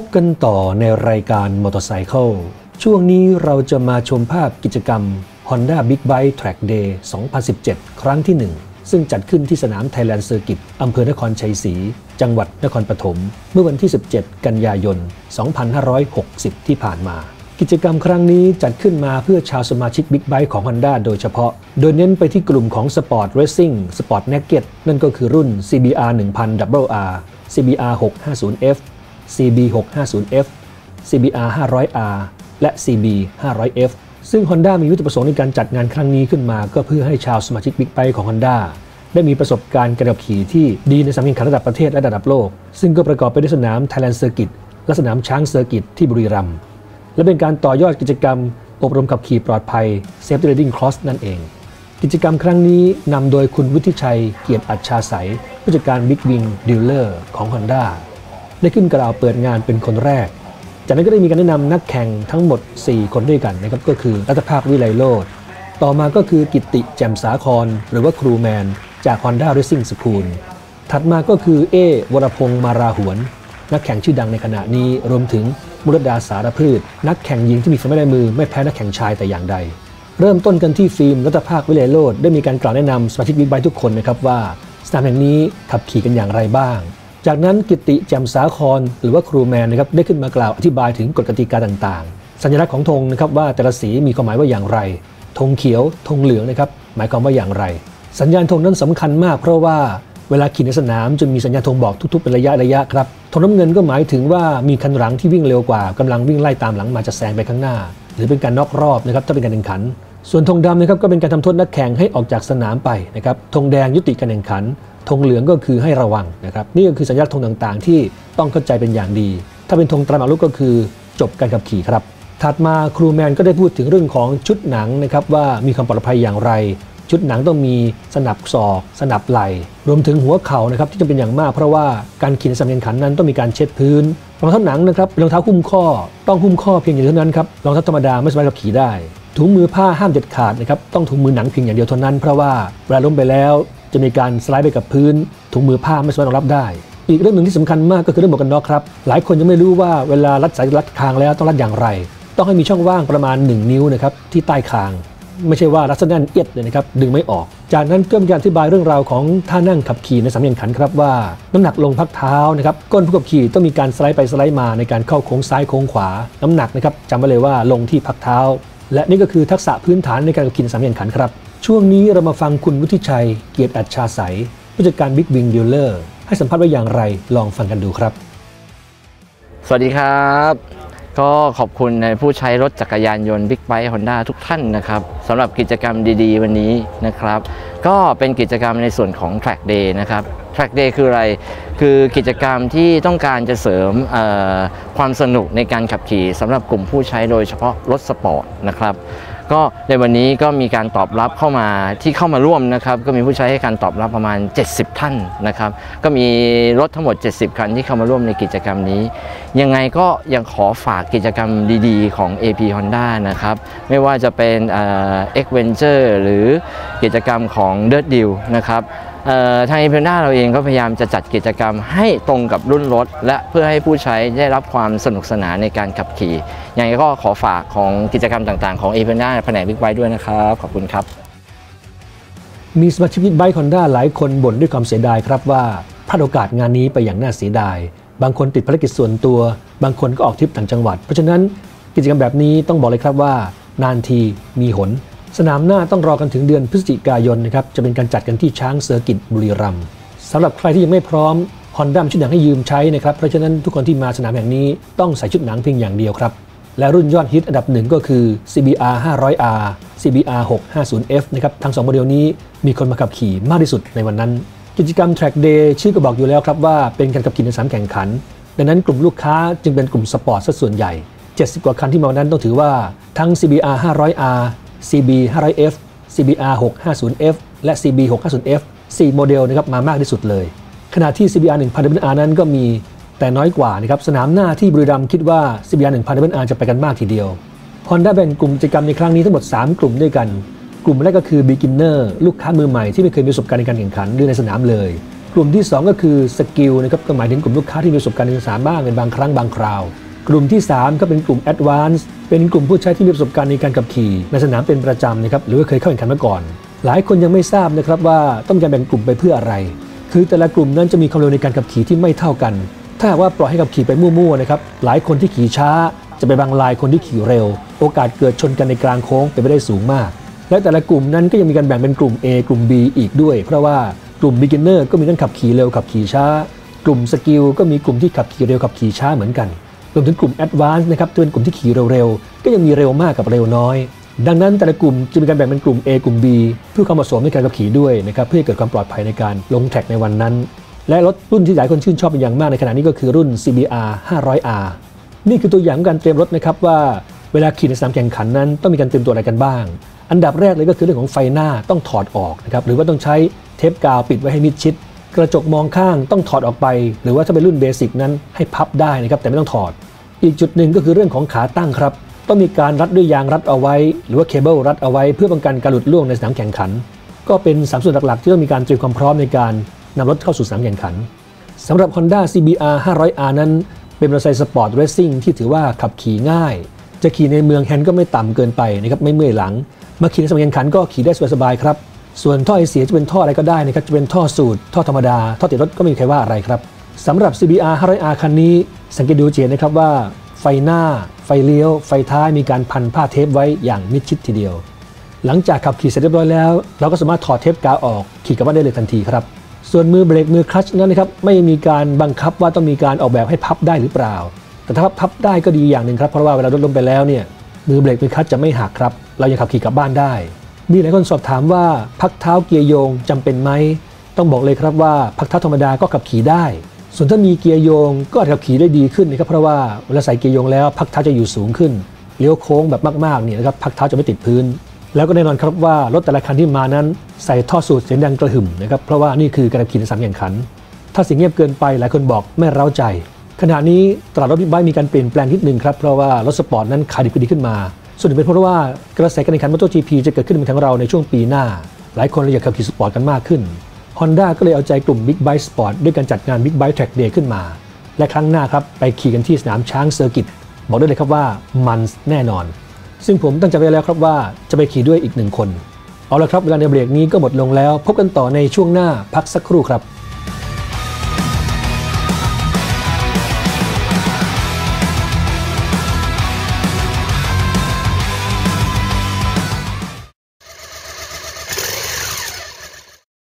พบกันต่อในรายการมอเตอร์ไซค์ช่วงนี้เราจะมาชมภาพกิจกรรม Honda Big Bike Track Day 2017 ครั้งที่ 1 ซึ่งจัดขึ้นที่สนาม Thailand Circuit อำเภอนครชัยศรีจังหวัดนครปฐมเมื่อวันที่ 17 กันยายน 2560 ที่ผ่านมา กิจกรรมครั้งนี้จัดขึ้นมาเพื่อชาวสมาชิกบิ๊กไบค์ของ Honda โดยเฉพาะ โดยเน้นไปที่กลุ่มของ Sport Racing Sport Naked นั่นก็คือรุ่น CBR 1000 WR CBR 650F CB 650F CBR 500R และ CB 500F ซึ่ง Honda มีวัตถุประสงค์ในการจัดงานครั้งนี้ขึ้นมาก็เพื่อให้ชาวสมาชิกบิ๊กไบค์ของ Honda ได้มีประสบการณ์การขับขี่ที่ดีในสนามแข่งขันระดับประเทศและระดับโลก ซึ่งก็ประกอบไปด้วยสนาม Thailand Circuit และสนามช้างเซอร์กิตที่บุรีรัมย์และเป็นการต่อยอดกิจกรรม อบรมขับขี่ปลอดภัย Safety Riding Cross นั่นเอง กิจกรรมครั้งนี้นำโดยคุณวุฒิชัยเกียรติอัจฉาใสผู้จัดการ Big Wing Dealer ของ Honda ได้ขึ้นกล่าวเปิดงานเป็นคนแรก จากนั้นก็ได้มีการแนะนำนักแข่งทั้งหมด 4 คนด้วยกันนะครับก็คือรัตภาควิไลโลดต่อมาก็คือกิตติแจ่มสาคร หรือว่าครูแมน จาก Honda Racing School ถัดมาก็คือเอวรพงษ์มาราหวน นักแข่งชื่อดังในขณะนี้รวมถึงมุรดาสารพืช นักแข่งหญิงที่มีฝีไม้ลายมือไม่แพ้นักแข่งชายแต่อย่างใด เริ่มต้นกันที่ฟิล์มรัตภาควิไลโลดได้มีการกล่าวแนะนำสมาชิกบิ๊กไบค์ทุกคนนะครับว่าสนามแห่งนี้ขับขี่กันอย่างไรบ้าง จากนั้นกิติแจ่มสาครหรือว่าครูแมนนะครับได้ขึ้นมากล่าวอธิบายถึงกฎกติกาต่างๆ สัญลักษณ์ของธงนะครับว่าแต่ละสีมีความหมายว่าอย่างไรธงเขียวธงเหลืองนะครับหมายความว่าอย่างไร สัญญาณธงนั้นสำคัญมากเพราะว่าเวลาขี่ในสนามจะมีสัญญาณธงบอกทุกๆเป็นระยะระยะครับธงน้ำเงินก็หมายถึงว่ามีคันหลังที่วิ่งเร็วกว่ากำลังวิ่งไล่ตามหลังมาจะแซงไปข้างหน้า หรือเป็นการนอกรอบนะครับถ้าเป็นการแข่งขัน ส่วนธงดำนะครับก็เป็นการทำโทษนักแข่งให้ออกจากสนามไปนะครับธงแดงยุติการแข่งขัน ธงเหลืองก็คือให้ระวังนะครับนี่ก็คือสัญลักษณ์ธงต่างๆ ที่ต้องเข้าใจเป็นอย่างดี ถ้าเป็นธงตราหมากรุกก็คือจบการขับขี่ครับ ถัดมาครูแมนก็ได้พูดถึงเรื่องของชุดหนังนะครับว่ามีความปลอดภัยอย่างไร ชุดหนังต้องมีสนับศอก สนับไหล่รวมถึงหัวเข่านะครับที่จะเป็นอย่างมาก เพราะว่าการขี่ในสนามแข่งขันนั้นต้องมีการเช็ดพื้นรองเท้าหนังนะครับรองเท้าหุ้มข้อ ต้องหุ้มข้อเพียงอย่างเดียวเท่านั้นครับรองเท้าธรรมดาไม่สามารถขับขี่ได้ถุงมือผ้าห้ามเด็ดขาดนะครับต้องถุงมือหนังเพียงอย่างเดียวเท่านั้นเพราะว่าเวลาล้มไปแล้ว จะมีการสไลด์ไปกับพื้น ถุงมือผ้าไม่สามารถรองรับได้ อีกเรื่องหนึ่งที่สำคัญมากก็คือเรื่องหมวกกันน็อกครับ หลายคนยังไม่รู้ว่าเวลารัดสายรัดคางแล้วต้องรัดอย่างไร ต้องให้มีช่องว่างประมาณ 1 นิ้วนะครับที่ใต้คาง ไม่ใช่ว่ารัดแน่นเอียดเลยนะครับดึงไม่ออก จากนั้นก็มีการอธิบายเรื่องราวของท่านั่งขับขี่ในสามแข่งขันครับว่า น้ำหนักลงพักเท้านะครับก้นผู้ขับขี่ต้องมีการสไลด์ไปสไลด์มาในการเข้าโค้งซ้ายโค้งขวา น้ำหนักนะครับจำไว้เลยว่าลงที่พักเท้า และนี่ก็คือทักษะพื้นฐานในการกินสามแข่งขันครับ ช่วงนี้เรามาฟังคุณวุฒิชัย เกียรติอัจฉาใสผู้จัดการบิ๊กวิงดีลเลอร์ให้สัมภาษณ์ว่าอย่างไรลองฟังกันดูครับ สวัสดีครับ ก็ขอบคุณในผู้ใช้รถจักรยานยนต์บิ๊กไบค์ฮอนด้าทุกท่านนะครับสำหรับกิจกรรมดีๆ วันนี้นะครับ ก็เป็นกิจกรรมในส่วนของ Track Day นะครับ Track Day คืออะไร คือกิจกรรมที่ต้องการจะเสริมความสนุกในการขับขี่สำหรับกลุ่มผู้ใช้โดยเฉพาะรถสปอร์ตนะครับ ก็ในวันนี้ก็มีการตอบรับเข้ามาที่เข้ามาร่วมนะครับ ก็มีผู้ใช้ให้การตอบรับประมาณ 70 ท่านนะครับ ก็มีรถทั้งหมด 70 คันที่เข้ามาร่วมในกิจกรรมนี้ ยังไงก็ยังขอฝากกิจกรรมดีๆ ของ AP Honda นะครับ ไม่ว่าจะเป็นเอ่อ X Venture หรือ กิจกรรมของ Dirt Deal นะครับทาง a p พ n ด้าเราเองก็พยายามจะจัดกิจกรรมให้ตรงกับรุ่นรถ และเพื่อให้ผู้ใช้ได้รับความสนุกสนานในการขับขี่อย่างไรก็ขอฝากของกิจกรรมต่างๆของ a p พ n ด้าแผนกบิ๊กไบค์ด้วยนะครับ ขอบคุณครับ มีสมาชิกบิ๊กไบค์ฮอนด้าหลายคนบ่นด้วยความเสียดายครับว่าพลาดโอกาสงานนี้ไปอย่างน่าเสียดาย บางคนติดภารกิจส่วนตัว บางคนก็ออกทริปต่างจังหวัด เพราะฉะนั้นกิจกรรมแบบนี้ต้องบอกเลยครับว่านานทีมีหน สนามหน้าต้องรอกันถึงเดือนพฤศจิกายนนะครับจะเป็นการจัดกันที่ช้างเซอร์กิตบุรีรัมย์สำหรับใครที่ยังไม่พร้อมฮอนด้าชุดหนังให้ยืมใช้นะครับเพราะฉะนั้นทุกคนที่มาสนามแห่งนี้ต้องใส่ชุดหนังเพียงอย่างเดียวครับ และรุ่นยอดฮิตอันดับหนึ่งก็คือ CBR 500R CBR 650F นะครับทั้งสองโมเดลนี้มีคนมาขับขี่มากที่สุดในวันนั้น กิจกรรม Track Day ชื่อก็บอกอยู่แล้วครับว่าเป็นการขับขี่ในสนามแข่งขัน ดังนั้นกลุ่มลูกค้าจึงเป็นกลุ่มสปอร์ตซะส่วนใหญ่ 70 กว่าคันที่มาวันนั้นต้องถือว่าทั้ง CBR 500R CB 500F CBR 650F และ CB 650F 4 โมเดลนะครับมามากที่สุดเลย ขณะที่ CBR 1000 R นั้นก็มีแต่น้อยกว่านะครับสนามหน้าที่บุรีรัมย์คิดว่า CBR 1000 R จะไปกันมากทีเดียว Honda แบ่งกลุ่มกิจกรรมในครั้งนี้ทั้งหมด 3 กลุ่มด้วยกัน กลุ่มแรกก็คือ beginner ลูกค้ามือใหม่ที่ไม่เคยมีประสบการณ์ในการแข่งขันหรือในสนามเลย กลุ่มที่ 2 ก็คือสกิลนะครับก็หมายถึงกลุ่มลูกค้าที่มีประสบการณ์ในสนามบ้างในบางครั้งบางคราว กลุ่มที่ 3 ก็เป็นกลุ่ม Advance เป็นกลุ่มผู้ใช้ที่มีประสบการณ์ในการขับขี่ ในสนามเป็นประจำนะครับหรือว่าเคยเข้าแข่งขันมาก่อน หลายคนยังไม่ทราบนะครับว่าต้องการแบ่งกลุ่มไปเพื่ออะไร คือแต่ละกลุ่มนั้นจะมีความเร็วในการขับขี่ที่ไม่เท่ากัน ถ้าว่าปล่อยให้ขับขี่ไปมั่วๆนะครับหลายคนที่ขี่ช้า จะไปบังลายคนที่ขี่เร็ว โอกาสเกิดชนกันในกลางโค้งเป็นไปได้สูงมาก และแต่ละกลุ่มนั้นก็ยังมีการแบ่งเป็นกลุ่ม A กลุ่ม B อีกด้วย เพราะว่ากลุ่ม beginner ก็มีทั้งขับขี่เร็วขับขี่ช้ากลุ่มสกิลก็มีกลุ่มที่ขับขี่เร็วขับขี่ช้าเหมือนกัน รวมถึงกลุ่ม advance นะครับที่เป็นกลุ่มที่ขี่เร็วๆ ก็ยังมีเร็วมากกับเร็วน้อย ดังนั้นแต่ละกลุ่มจะมีการแบ่งเป็นกลุ่ม A กลุ่ม B เพื่อความเหมาะสมในการขับขี่ด้วยนะครับเพื่อเกิดความปลอดภัยในการลงแท็กในวันนั้น และรถรุ่นที่หลายคนชื่นชอบเป็นอย่างมากในขณะนี้ก็คือรุ่น CBR 500R นี่คือตัวอย่างของการเตรียมรถนะครับว่าเวลาขี่ในสนามแข่งขันนั้นต้องมีการเตรียมตัวอะไรกันบ้าง อันดับแรกเลยก็คือเรื่องของไฟหน้าต้องถอดออกนะครับหรือว่าต้องใช้เทปกาวปิดไว้ให้มิดชิด กระจกมองข้างต้องถอดออกไป หรือว่าถ้าเป็นรุ่นเบสิกนั้นให้พับได้นะครับแต่ไม่ต้องถอด อีกจุดหนึ่งก็คือเรื่องของขาตั้งครับ ต้องมีการรัดด้วยยางรัดเอาไว้ หรือว่าเคเบิลรัดเอาไว้เพื่อป้องกันการหลุดล่วงในสนามแข่งขัน ก็เป็นสามส่วนหลักๆ ที่ต้องมีการเตรียมความพร้อมในการนำรถเข้าสู่สนามแข่งขันสำหรับ Honda CBR 500R นั้น เป็นมอเตอร์ไซค์สปอร์ตเรซซิ่งที่ถือว่าขับขี่ง่าย จะขี่ในเมืองแฮนด์ก็ไม่ต่ำเกินไปนะครับไม่เมื่อยหลังมาขี่ในสนามแข่งขันก็ขี่ได้สบายๆครับส่วนท่อไอเสียจะเป็นท่ออะไรก็ได้นะครับจะเป็นท่อสูตรท่อธรรมดา ท่อติดรถก็ไม่มีใครว่าอะไรครับ สำหรับ CBR 500R คันนี้ สังเกตดูเห็นนะครับว่า ไฟหน้า ไฟเลี้ยว ไฟท้ายมีการพันผ้าเทปไว้อย่างมิดชิดทีเดียว หลังจากขับขี่เสร็จเรียบร้อยแล้ว เราก็สามารถถอดเทปกาวออกขี่กลับบ้านได้เลยทันทีครับ ส่วนมือเบรกมือคลัชนั้นนะครับไม่มีการบังคับว่าต้องมีการออกแบบให้พับได้หรือเปล่า แต่ถ้าพับได้ก็ดีอย่างหนึ่งครับเพราะว่าเวลารถล้มไปแล้วเนี่ยมือเบรกมือคลัชจะไม่หักครับ เรายังขับขี่กลับบ้านได้ มีหลายคนสอบถามว่าพักเท้าเกียร์โยงจำเป็นไหมต้องบอกเลยครับว่าพักเท้าธรรมดาก็ขับขี่ได้ ส่วนถ้ามีเกียร์โยงก็ขับขี่ได้ดีขึ้นนะครับเพราะว่าเวลาใส่เกียร์โยงแล้วพักเท้าจะอยู่สูงขึ้นเลี้ยวโค้งแบบมากๆเนี่ยนะครับพักเท้าจะไม่ติดพื้น แล้วก็แน่นอนครับว่ารถแต่ละคันที่มานั้นใส่ท่อสูดเสียงดังกระหึ่มนะครับเพราะว่านี่คือการขับขี่ในสนามแข่งขัน ถ้าเสียงเงียบเกินไปหลายคนบอกไม่เร้าใจ ขณะนี้ตลาดรถบิ๊กไบค์มีการเปลี่ยนแปลงนิดนึงครับเพราะว่ารถสปอร์ตนั้นขายดีดีขึ้นมา ส่วนหนึ่งเป็นเพราะว่ากระแสการแข่งขันมอเตอร์จีพีจะเกิดขึ้นในทางเราในช่วงปีหน้า หลายคนเลยอยากขับขี่สปอร์ตกันมากขึ้น Honda ก็เลยเอาใจกลุ่ม Big Bike Sport ด้วยการจัดงาน Big Bike Track Day ขึ้นมา และครั้งหน้าครับ ไปขี่กันที่สนามช้างเซอร์กิตบอกได้เลยครับว่ามันแน่นอน ซึ่งผมตั้งใจไว้แล้วครับว่าจะไปขี่ด้วยอีกหนึ่งคน เอาละครับเวลาในเบรกนี้ก็หมดลงแล้ว พบกันต่อในช่วงหน้าพักสักครู่ครับ